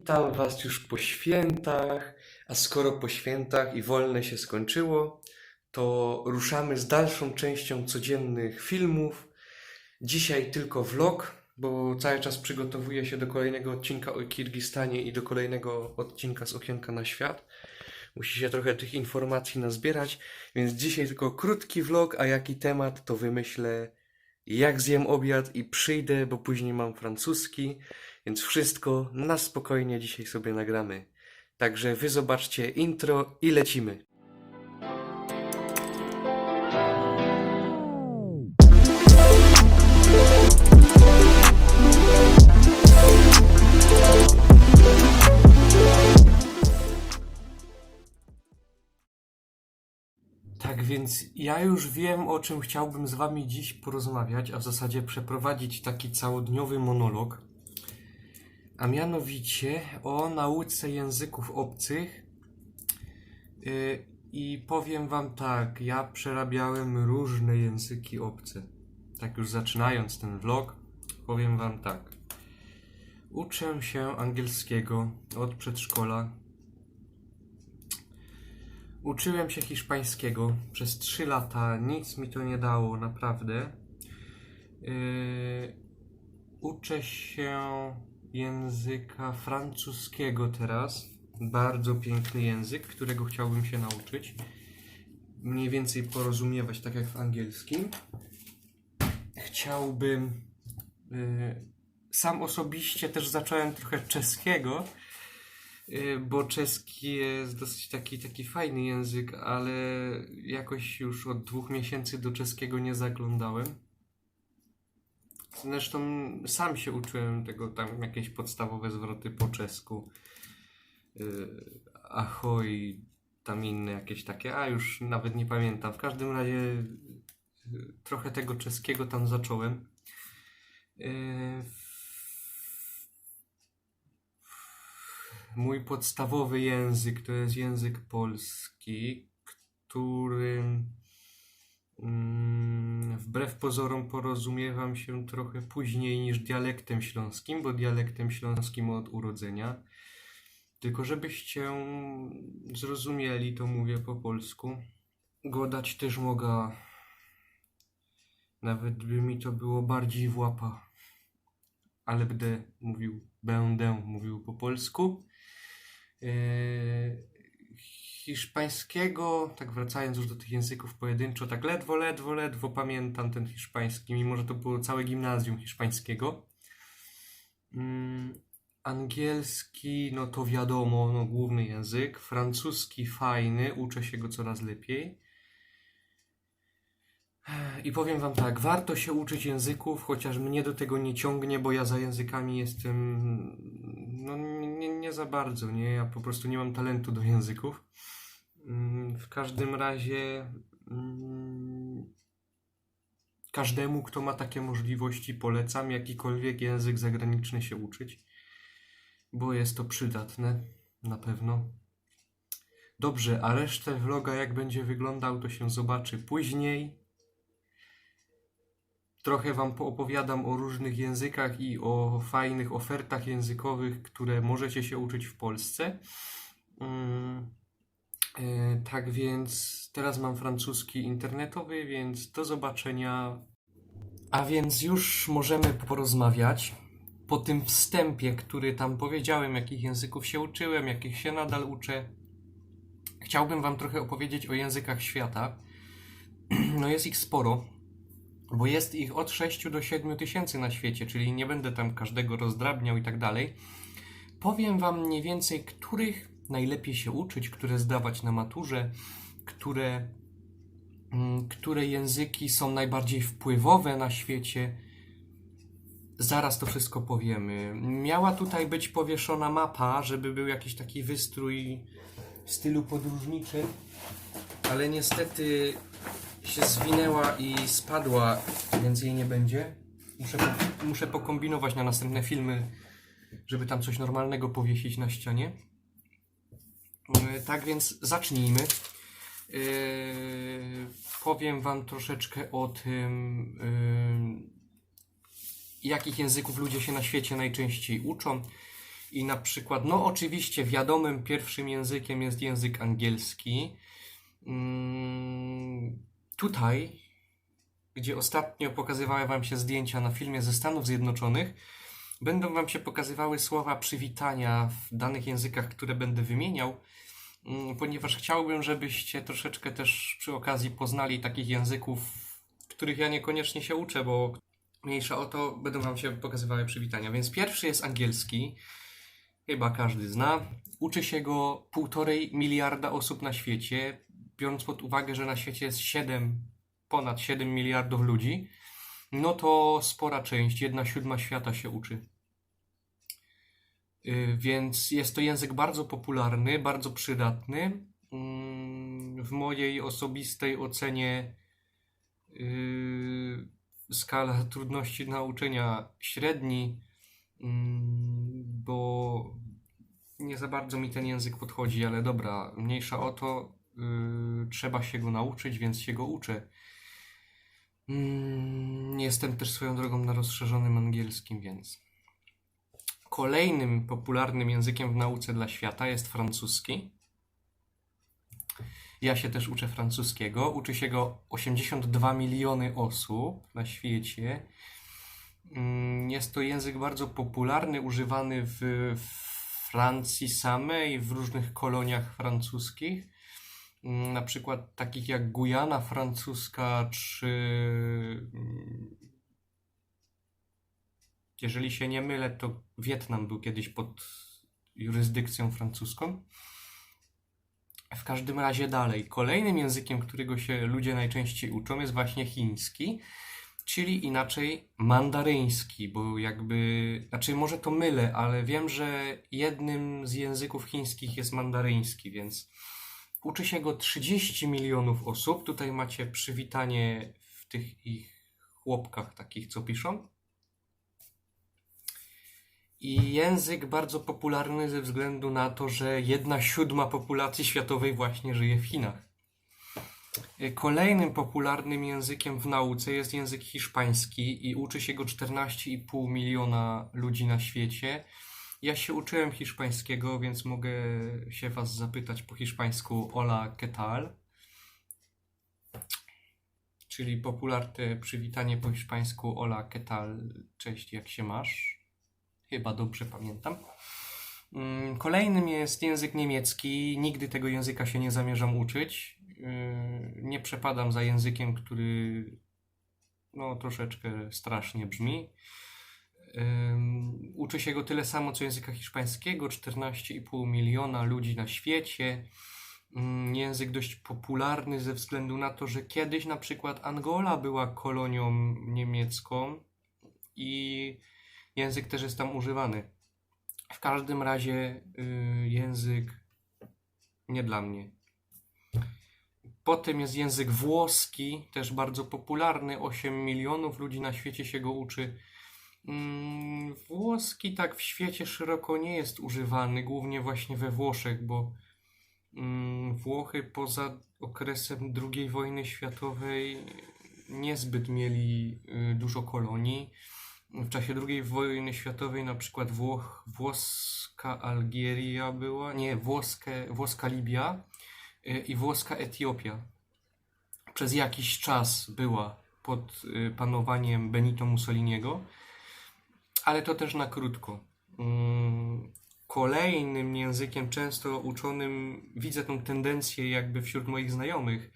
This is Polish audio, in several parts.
Witam Was już po świętach, a skoro po świętach i wolne się skończyło, to ruszamy z dalszą częścią codziennych filmów. Dzisiaj tylko vlog, bo cały czas przygotowuję się do kolejnego odcinka o Kirgistanie i do kolejnego odcinka z Okienka na Świat. Musi się trochę tych informacji nazbierać, więc dzisiaj tylko krótki vlog, a jaki temat to wymyślę jak zjem obiad i przyjdę, bo później mam francuski, więc wszystko na spokojnie dzisiaj sobie nagramy. Także wy zobaczcie intro i lecimy. Tak więc ja już wiem, o czym chciałbym z wami dziś porozmawiać, a w zasadzie przeprowadzić taki całodniowy monolog. A mianowicie o nauce języków obcych. Yy, I powiem wam tak, ja przerabiałem różne języki obce. Tak już zaczynając ten vlog, powiem wam tak. Uczę się angielskiego od przedszkola. Uczyłem się hiszpańskiego przez 3 lata, nic mi to nie dało, naprawdę. Yy, uczę się języka francuskiego teraz. Bardzo piękny język, którego chciałbym się nauczyć. Mniej więcej porozumiewać tak jak w angielskim. Chciałbym. Yy, sam osobiście też zacząłem trochę czeskiego. Y, bo czeski jest dosyć taki, taki fajny język, ale jakoś już od dwóch miesięcy do czeskiego nie zaglądałem. Zresztą sam się uczyłem tego, tam jakieś podstawowe zwroty po czesku. Y, Ahoj, tam inne jakieś takie, a już nawet nie pamiętam. W każdym razie y, trochę tego czeskiego tam zacząłem. Y, Mój podstawowy język to jest język polski, którym wbrew pozorom porozumiewam się trochę później niż dialektem śląskim, bo dialektem śląskim od urodzenia. Tylko żebyście zrozumieli, to mówię po polsku. Godać też mogę. Nawet by mi to było bardziej w łapa. Ale będę mówił, będę mówił po polsku. Yy, hiszpańskiego, tak wracając już do tych języków pojedynczo, tak ledwo, ledwo, ledwo pamiętam ten hiszpański, mimo że to było całe gimnazjum hiszpańskiego. Mm, angielski, no to wiadomo, no główny język. Francuski fajny, uczę się go coraz lepiej. I powiem wam tak, warto się uczyć języków, chociaż mnie do tego nie ciągnie, bo ja za językami jestem no nie, nie za bardzo, nie? Ja po prostu nie mam talentu do języków. Mm, W każdym razie mm, każdemu, kto ma takie możliwości, polecam jakikolwiek język zagraniczny się uczyć, bo jest to przydatne, na pewno. Dobrze, a resztę vloga jak będzie wyglądał, to się zobaczy później. Trochę Wam poopowiadam o różnych językach i o fajnych ofertach językowych, które możecie się uczyć w Polsce. Mm, tak więc teraz mam francuski internetowy, więc do zobaczenia. A więc już możemy porozmawiać. Po tym wstępie, który tam powiedziałem, jakich języków się uczyłem, jakich się nadal uczę, chciałbym Wam trochę opowiedzieć o językach świata. No jest ich sporo bo jest ich od 6 do 7 tysięcy na świecie, czyli nie będę tam każdego rozdrabniał i tak dalej. Powiem Wam mniej więcej, których najlepiej się uczyć, które zdawać na maturze, które, mm, które języki są najbardziej wpływowe na świecie. Zaraz to wszystko powiemy. Miała tutaj być powieszona mapa, żeby był jakiś taki wystrój w stylu podróżniczym, ale niestety się zwinęła i spadła, więc jej nie będzie. Muszę, muszę pokombinować na następne filmy, żeby tam coś normalnego powiesić na ścianie. Yy, Tak więc zacznijmy. Yy, powiem Wam troszeczkę o tym, yy, jakich języków ludzie się na świecie najczęściej uczą. I na przykład, no oczywiście wiadomym pierwszym językiem jest język angielski. Mm, Tutaj, gdzie ostatnio pokazywały Wam się zdjęcia na filmie ze Stanów Zjednoczonych, będą Wam się pokazywały słowa przywitania w danych językach, które będę wymieniał, mm, ponieważ chciałbym, żebyście troszeczkę też przy okazji poznali takich języków, których ja niekoniecznie się uczę, bo mniejsza o to, będą Wam się pokazywały przywitania. Więc pierwszy jest angielski, chyba każdy zna. Uczy się go półtorej miliarda osób na świecie, biorąc pod uwagę, że na świecie jest 7, ponad 7 miliardów ludzi, no to spora część, jedna siódma świata się uczy. Y, Więc jest to język bardzo popularny, bardzo przydatny. Mm, W mojej osobistej ocenie yy, skala trudności nauczenia średni, mm, bo nie za bardzo mi ten język podchodzi, ale dobra, mniejsza o to, yy, trzeba się go nauczyć, więc się go uczę. Mm, Jestem też swoją drogą na rozszerzonym angielskim, więc. Kolejnym popularnym językiem w nauce dla świata jest francuski. Ja się też uczę francuskiego. Uczy się go 82 miliony osób na świecie. Mm, Jest to język bardzo popularny, używany w Francji samej, w różnych koloniach francuskich. Mm, Na przykład takich jak Gujana francuska, czy mm, jeżeli się nie mylę, to Wietnam był kiedyś pod jurysdykcją francuską. W każdym razie dalej. Kolejnym językiem, którego się ludzie najczęściej uczą, jest właśnie chiński, czyli inaczej mandaryński, bo jakby, znaczy może to mylę, ale wiem, że jednym z języków chińskich jest mandaryński, więc uczy się go 30 milionów osób. Tutaj macie przywitanie w tych ich chłopkach takich, co piszą. I język bardzo popularny ze względu na to, że jedna siódma populacji światowej właśnie żyje w Chinach. Kolejnym popularnym językiem w nauce jest język hiszpański i uczy się go 14,5 miliona ludzi na świecie. Ja się uczyłem hiszpańskiego, więc mogę się Was zapytać po hiszpańsku Hola, ¿qué tal? Czyli popularne przywitanie po hiszpańsku Hola, ¿qué tal? Cześć, jak się masz? Chyba dobrze pamiętam. Mm, Kolejnym jest język niemiecki. Nigdy tego języka się nie zamierzam uczyć. Yy, Nie przepadam za językiem, który no, troszeczkę strasznie brzmi. Uczy się go tyle samo co języka hiszpańskiego, 14,5 miliona ludzi na świecie. Ym, Język dość popularny ze względu na to, że kiedyś na przykład Angola była kolonią niemiecką i język też jest tam używany. W każdym razie y, język nie dla mnie. Potem jest język włoski, też bardzo popularny. 8 milionów ludzi na świecie się go uczy. Mm, Włoski tak w świecie szeroko nie jest używany, głównie właśnie we Włoszech, bo mm, Włochy poza okresem II wojny światowej niezbyt mieli y, dużo kolonii. W czasie II wojny światowej na przykład Włoch, włoska Algieria była, nie, włoskie, włoska Libia y, i włoska Etiopia. Przez jakiś czas była pod y, panowaniem Benito Mussoliniego, ale to też na krótko. Mm, Kolejnym językiem często uczonym, widzę tą tendencję jakby wśród moich znajomych,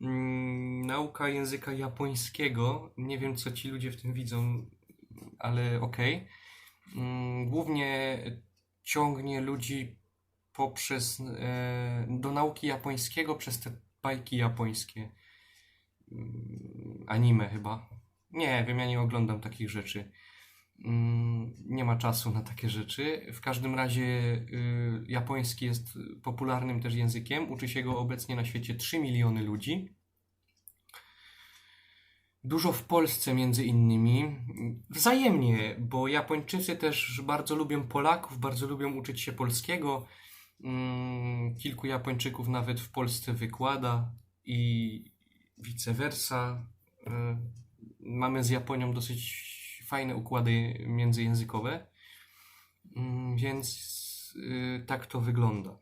mm, nauka języka japońskiego. Nie wiem, co ci ludzie w tym widzą, ale okej. Mm, Głównie ciągnie ludzi poprzez e, do nauki japońskiego przez te bajki japońskie. Anime chyba. Nie wiem, ja nie oglądam takich rzeczy. Mm, Nie ma czasu na takie rzeczy. W każdym razie y, japoński jest popularnym też językiem. Uczy się go obecnie na świecie 3 miliony ludzi. Dużo w Polsce między innymi. Wzajemnie, bo Japończycy też bardzo lubią Polaków, bardzo lubią uczyć się polskiego. Mm, Kilku Japończyków nawet w Polsce wykłada i vice versa. Y, Mamy z Japonią dosyć fajne układy międzyjęzykowe. Mm, Więc y, tak to wygląda.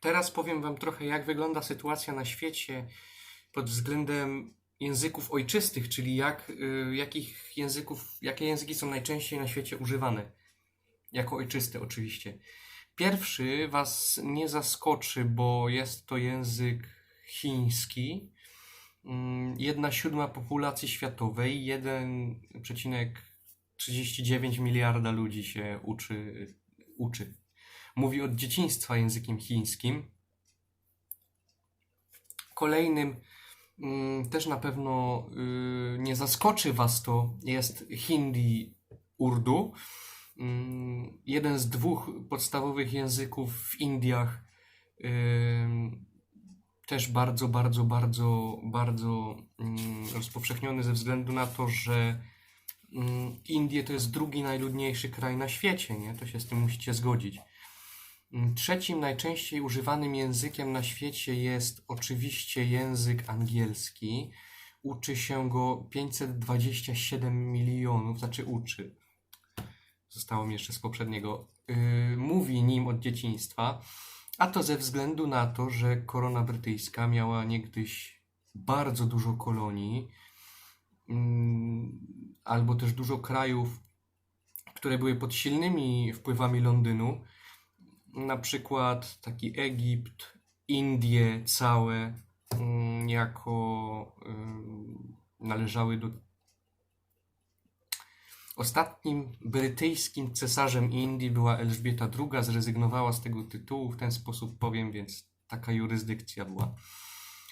Teraz powiem Wam trochę, jak wygląda sytuacja na świecie pod względem języków ojczystych, czyli jak, y, jakich języków, jakie języki są najczęściej na świecie używane. Jako ojczyste, oczywiście. Pierwszy Was nie zaskoczy, bo jest to język chiński. Mm, Jedna siódma populacji światowej, 1,39 miliarda ludzi się uczy, uczy. Mówi od dzieciństwa językiem chińskim. Kolejnym, mm, też na pewno y, nie zaskoczy Was to, jest hindi urdu. Mm, Jeden z dwóch podstawowych języków w Indiach. Też bardzo, bardzo, bardzo, bardzo mm, rozpowszechniony ze względu na to, że mm, Indie to jest drugi najludniejszy kraj na świecie, nie? To się z tym musicie zgodzić. Mm, Trzecim najczęściej używanym językiem na świecie jest oczywiście język angielski. Uczy się go 527 milionów, znaczy uczy. Zostało mi jeszcze z poprzedniego. Yy, mówi nim od dzieciństwa. A to ze względu na to, że korona brytyjska miała niegdyś bardzo dużo kolonii, mm, albo też dużo krajów, które były pod silnymi wpływami Londynu, na przykład taki Egipt, Indie całe, mm, jako należały do Ostatnim brytyjskim cesarzem Indii była Elżbieta II, zrezygnowała z tego tytułu, w ten sposób powiem, więc taka jurysdykcja była.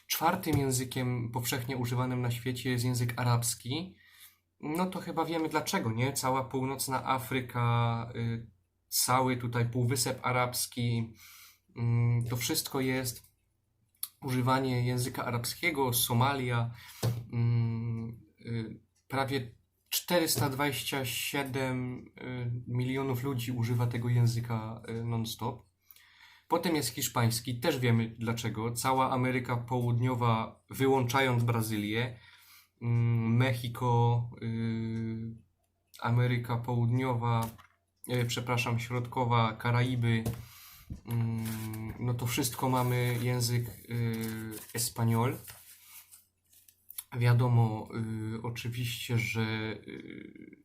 Czwartym językiem powszechnie używanym na świecie jest język arabski. No to chyba wiemy dlaczego, nie? Cała północna Afryka, y, cały tutaj Półwysep Arabski, mm, to wszystko jest używanie języka arabskiego, Somalia, mm, y, prawie 427 y, milionów ludzi używa tego języka y, non-stop. Potem jest hiszpański, też wiemy dlaczego. Cała Ameryka Południowa, wyłączając Brazylię, y, Ameryka Południowa, przepraszam, Środkowa, Karaiby, no to wszystko mamy język espanol. Wiadomo, y, oczywiście, że y,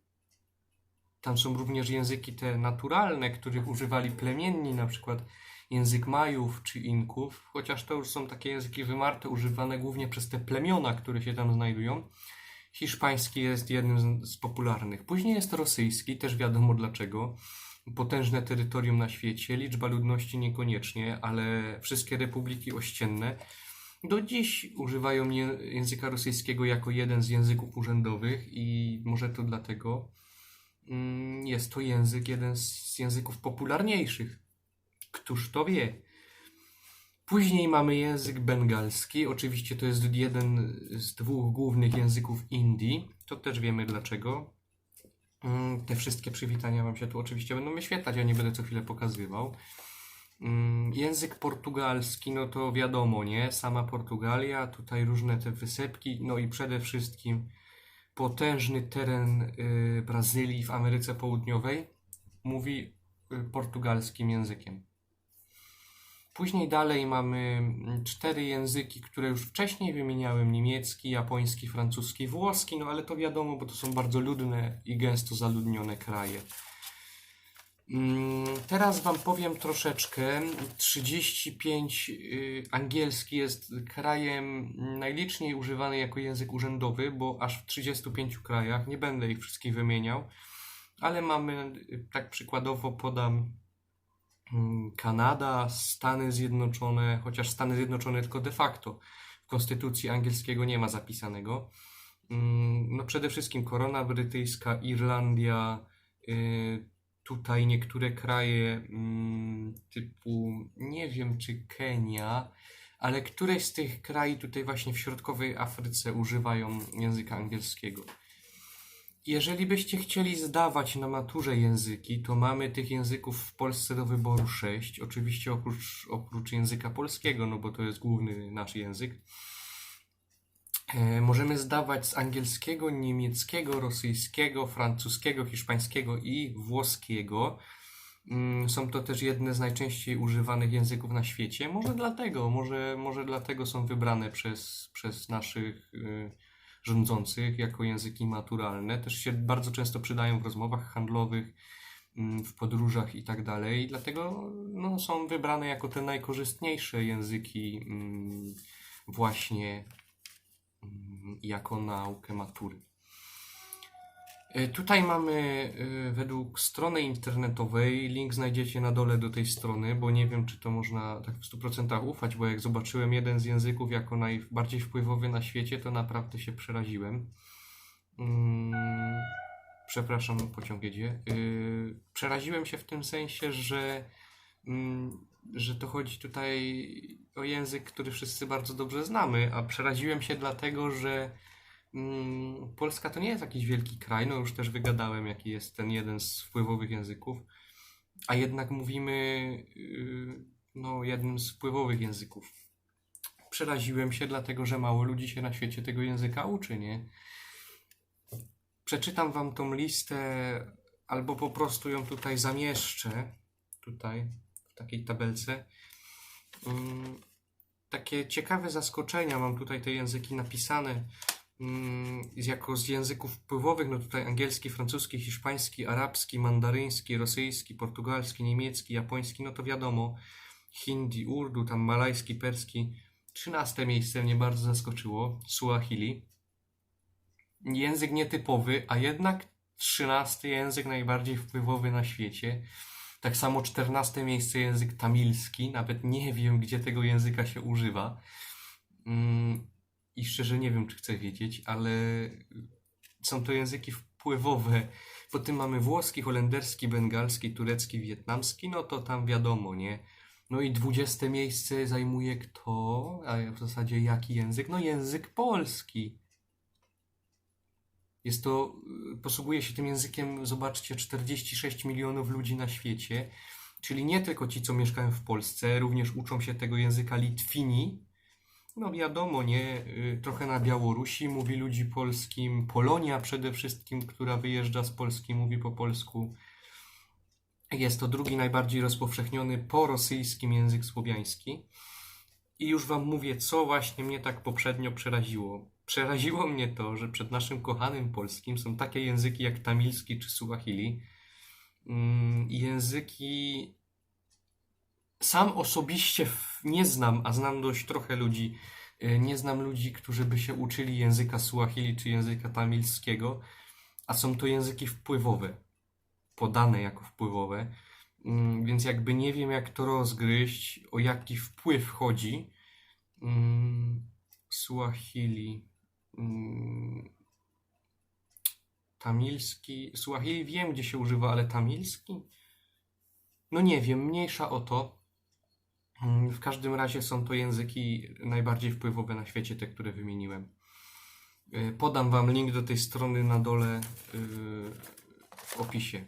tam są również języki te naturalne, których używali plemienni, na przykład język Majów czy Inków, chociaż to już są takie języki wymarte, używane głównie przez te plemiona, które się tam znajdują. Hiszpański jest jednym z, popularnych. Później jest rosyjski, też wiadomo dlaczego. Potężne terytorium na świecie, liczba ludności niekoniecznie, ale wszystkie republiki ościenne do dziś używają języka rosyjskiego jako jeden z języków urzędowych i może to dlatego mm, jest to język, jeden z języków popularniejszych. Któż to wie? Później mamy język bengalski. Oczywiście to jest jeden z dwóch głównych języków Indii. To też wiemy dlaczego. Mm, Te wszystkie przywitania Wam się tu oczywiście będą wyświetlać, ja nie będę co chwilę pokazywał. Mm, Język portugalski, no to wiadomo, nie? Sama Portugalia, tutaj różne te wysepki, no i przede wszystkim potężny teren y, Brazylii w Ameryce Południowej mówi y, portugalskim językiem. Później dalej mamy mm, cztery języki, które już wcześniej wymieniałem: niemiecki, japoński, francuski, włoski, no ale to wiadomo, bo to są bardzo ludne i gęsto zaludnione kraje. Mm, Teraz Wam powiem troszeczkę. 35 y, angielski jest krajem najliczniej używany jako język urzędowy, bo aż w 35 krajach. Nie będę ich wszystkich wymieniał, ale mamy, tak przykładowo podam mm, Kanada, Stany Zjednoczone, chociaż Stany Zjednoczone tylko de facto. W konstytucji angielskiego nie ma zapisanego. Mm, No przede wszystkim korona brytyjska, Irlandia, y, tutaj niektóre kraje mm, typu, nie wiem czy Kenia, ale któreś z tych krajów tutaj właśnie w środkowej Afryce używają języka angielskiego. Jeżeli byście chcieli zdawać na maturze języki, to mamy tych języków w Polsce do wyboru sześć. Oczywiście oprócz, oprócz języka polskiego, no bo to jest główny nasz język. E, Możemy zdawać z angielskiego, niemieckiego, rosyjskiego, francuskiego, hiszpańskiego i włoskiego. Mm, Są to też jedne z najczęściej używanych języków na świecie. Może dlatego, może, może dlatego są wybrane przez, przez naszych y, rządzących jako języki maturalne. Też się bardzo często przydają w rozmowach handlowych, mm, w podróżach i tak dalej. Dlatego no, są wybrane jako te najkorzystniejsze języki mm, właśnie jako naukę matury. E, Tutaj mamy e, według strony internetowej, link znajdziecie na dole do tej strony, bo nie wiem, czy to można tak w 100% ufać, bo jak zobaczyłem jeden z języków jako najbardziej wpływowy na świecie, to naprawdę się przeraziłem. Mm, Przepraszam, pociąg jedzie. Yy, Przeraziłem się w tym sensie, że, że to chodzi tutaj o język, który wszyscy bardzo dobrze znamy, a przeraziłem się dlatego, że Mm, Polska to nie jest jakiś wielki kraj, no już też wygadałem, jaki jest ten jeden z wpływowych języków, a jednak mówimy yy, no, jednym z wpływowych języków. Przeraziłem się, dlatego że mało ludzi się na świecie tego języka uczy, nie? Przeczytam wam tą listę, albo po prostu ją tutaj zamieszczę, tutaj, takiej tabelce. Mm, Takie ciekawe zaskoczenia, mam tutaj te języki napisane mm, jako z języków wpływowych, no tutaj angielski, francuski, hiszpański, arabski, mandaryński, rosyjski, portugalski, niemiecki, japoński, no to wiadomo, hindi, urdu, tam malajski, perski. Trzynaste miejsce mnie bardzo zaskoczyło, Suahili. Język nietypowy, a jednak trzynasty język najbardziej wpływowy na świecie. Tak samo czternaste miejsce język tamilski, nawet nie wiem, gdzie tego języka się używa. Mm, i szczerze nie wiem, czy chcę wiedzieć, ale są to języki wpływowe. Potem mamy włoski, holenderski, bengalski, turecki, wietnamski, no to tam wiadomo, nie? No i dwudzieste miejsce zajmuje kto? A w zasadzie jaki język? No język polski. Jest to, y, posługuje się tym językiem, zobaczcie, 46 milionów ludzi na świecie, czyli nie tylko ci, co mieszkają w Polsce, również uczą się tego języka Litwini, no wiadomo, nie? Y, Trochę na Białorusi mówi ludzi polskim. Polonia przede wszystkim, która wyjeżdża z Polski, mówi po polsku. Jest to drugi najbardziej rozpowszechniony po rosyjskim język słowiański. I już wam mówię, co właśnie mnie tak poprzednio przeraziło. Przeraziło mnie to, że przed naszym kochanym polskim są takie języki jak tamilski czy suahili. Mm, Języki sam osobiście nie znam, a znam dość trochę ludzi. y, Nie znam ludzi, którzy by się uczyli języka Suahili czy języka tamilskiego, a są to języki wpływowe, podane jako wpływowe. Mm, Więc jakby nie wiem, jak to rozgryźć, o jaki wpływ chodzi. Mm, Suahili. Mm, Tamilski. Suahili wiem, gdzie się używa, ale tamilski? No nie wiem, mniejsza o to. Mm, W każdym razie są to języki najbardziej wpływowe na świecie, te, które wymieniłem. Y, Podam Wam link do tej strony na dole y, w opisie.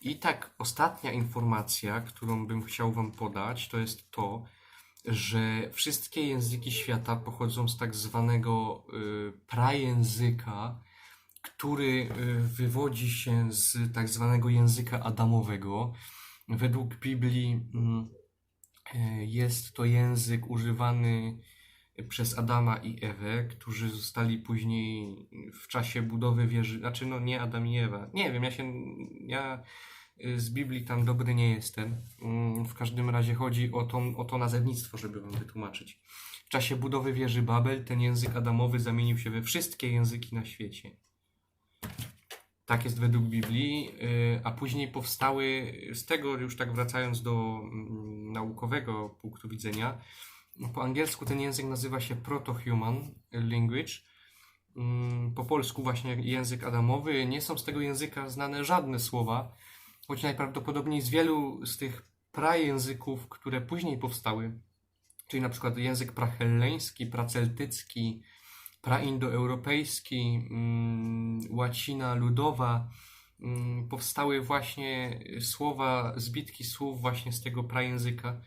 I tak, ostatnia informacja, którą bym chciał Wam podać, to jest to, że wszystkie języki świata pochodzą z tak zwanego y, prajęzyka, który y, wywodzi się z tak zwanego języka adamowego. Według Biblii mm, e, jest to język używany przez Adama i Ewę, którzy zostali później w czasie budowy wieży, znaczy no nie Adam i Ewa. Nie wiem, ja się ja y, z Biblii tam dobry nie jestem. Mm, W każdym razie chodzi o to, o to nazewnictwo, żeby wam wytłumaczyć. W czasie budowy wieży Babel ten język adamowy zamienił się we wszystkie języki na świecie. Tak jest według Biblii, y, a później powstały, z tego już tak wracając do mm, naukowego punktu widzenia, po angielsku ten język nazywa się Proto-Human Language. Mm, Po polsku właśnie język adamowy. Nie są z tego języka znane żadne słowa, choć najprawdopodobniej z wielu z tych prajęzyków, które później powstały, czyli na przykład język prahelleński, praceltycki, praindoeuropejski, mm, łacina ludowa, mm, powstały właśnie słowa, zbitki słów właśnie z tego prajęzyka.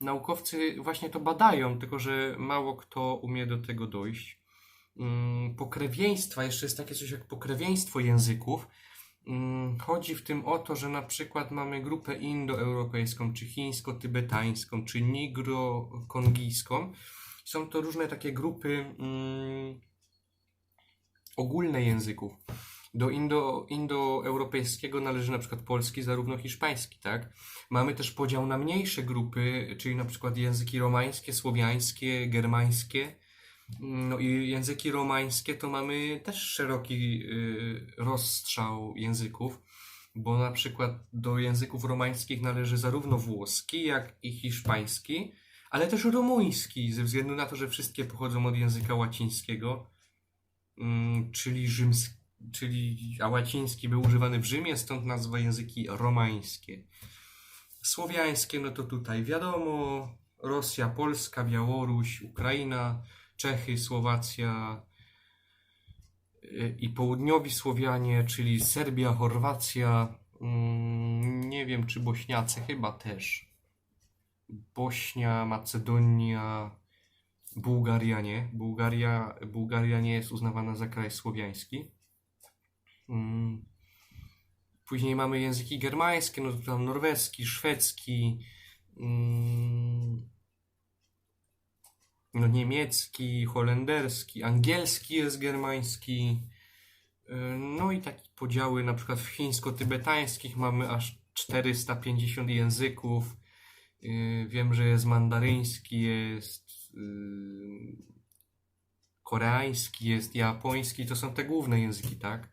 Naukowcy właśnie to badają, tylko że mało kto umie do tego dojść. mm, pokrewieństwa, jeszcze jest takie coś jak pokrewieństwo języków. Mm, Chodzi w tym o to, że na przykład mamy grupę indoeuropejską, czy chińsko-tybetańską, czy nigro-kongijską. Są to różne takie grupy mm, ogólne języków. Do indo, indoeuropejskiego należy na przykład polski, zarówno hiszpański, tak? Mamy też podział na mniejsze grupy, czyli na przykład języki romańskie, słowiańskie, germańskie. No i języki romańskie to mamy też szeroki y, rozstrzał języków, bo na przykład do języków romańskich należy zarówno włoski, jak i hiszpański, ale też rumuński, ze względu na to, że wszystkie pochodzą od języka łacińskiego, mm, czyli rzymski, czyli, a łaciński był używany w Rzymie, stąd nazwa języki romańskie. Słowiańskie, no to tutaj wiadomo, Rosja, Polska, Białoruś, Ukraina, Czechy, Słowacja y, i południowi Słowianie, czyli Serbia, Chorwacja, mm, nie wiem czy Bośniacy, chyba też. Bośnia, Macedonia, Bułgaria nie. Bułgaria, Bułgaria nie jest uznawana za kraj słowiański. Mm. Później mamy języki germańskie, no to tam norweski, szwedzki, mm, no niemiecki, holenderski, angielski jest germański. Yy, No i takie podziały, na przykład w chińsko-tybetańskich mamy aż 450 języków. Yy, Wiem, że jest mandaryński, jest yy, koreański, jest japoński, to są te główne języki, tak?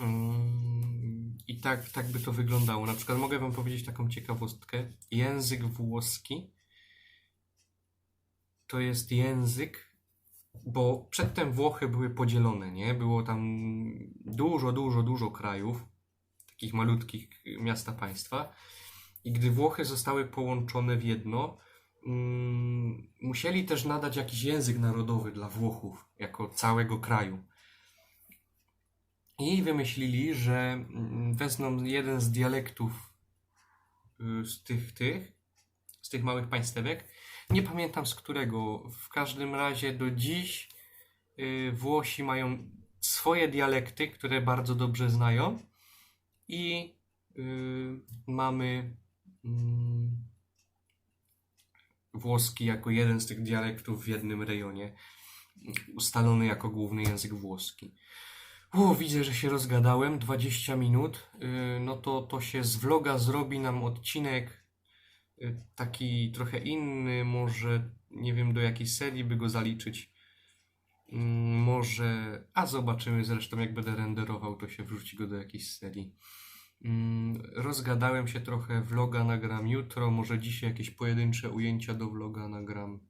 Mm, I tak, tak by to wyglądało. Na przykład mogę Wam powiedzieć taką ciekawostkę. Język włoski to jest język, bo przedtem Włochy były podzielone, nie? Było tam dużo, dużo, dużo krajów, takich malutkich miasta państwa. I gdy Włochy zostały połączone w jedno, mm, musieli też nadać jakiś język narodowy dla Włochów, jako całego kraju. I wymyślili, że mm, wezmą jeden z dialektów y, z tych, tych, z tych małych państewek. Nie pamiętam z którego. W każdym razie do dziś y, Włosi mają swoje dialekty, które bardzo dobrze znają. I y, mamy mm, włoski jako jeden z tych dialektów w jednym rejonie, ustalony jako główny język włoski. Widzę, że się rozgadałem. 20 minut. Yy, No to, to się z vloga zrobi nam odcinek taki trochę inny. Może nie wiem do jakiej serii by go zaliczyć. Mm, Może. A zobaczymy zresztą, jak będę renderował, to się wrzuci go do jakiejś serii. Mm, Rozgadałem się trochę. Vloga nagram jutro. Może dzisiaj jakieś pojedyncze ujęcia do vloga nagram.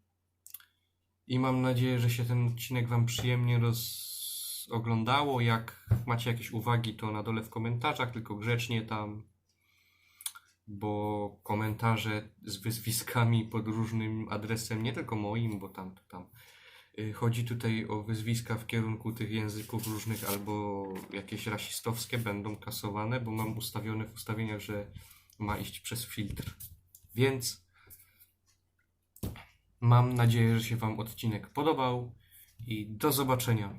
I mam nadzieję, że się ten odcinek Wam przyjemnie rozoglądało. Jak macie jakieś uwagi, to na dole w komentarzach, tylko grzecznie tam, bo komentarze z wyzwiskami pod różnym adresem, nie tylko moim, bo tam, to tam. y, Chodzi tutaj o wyzwiska w kierunku tych języków różnych albo jakieś rasistowskie będą kasowane, bo mam ustawione w ustawieniach, że ma iść przez filtr. Więc Mam nadzieję, że się Wam odcinek podobał i do zobaczenia.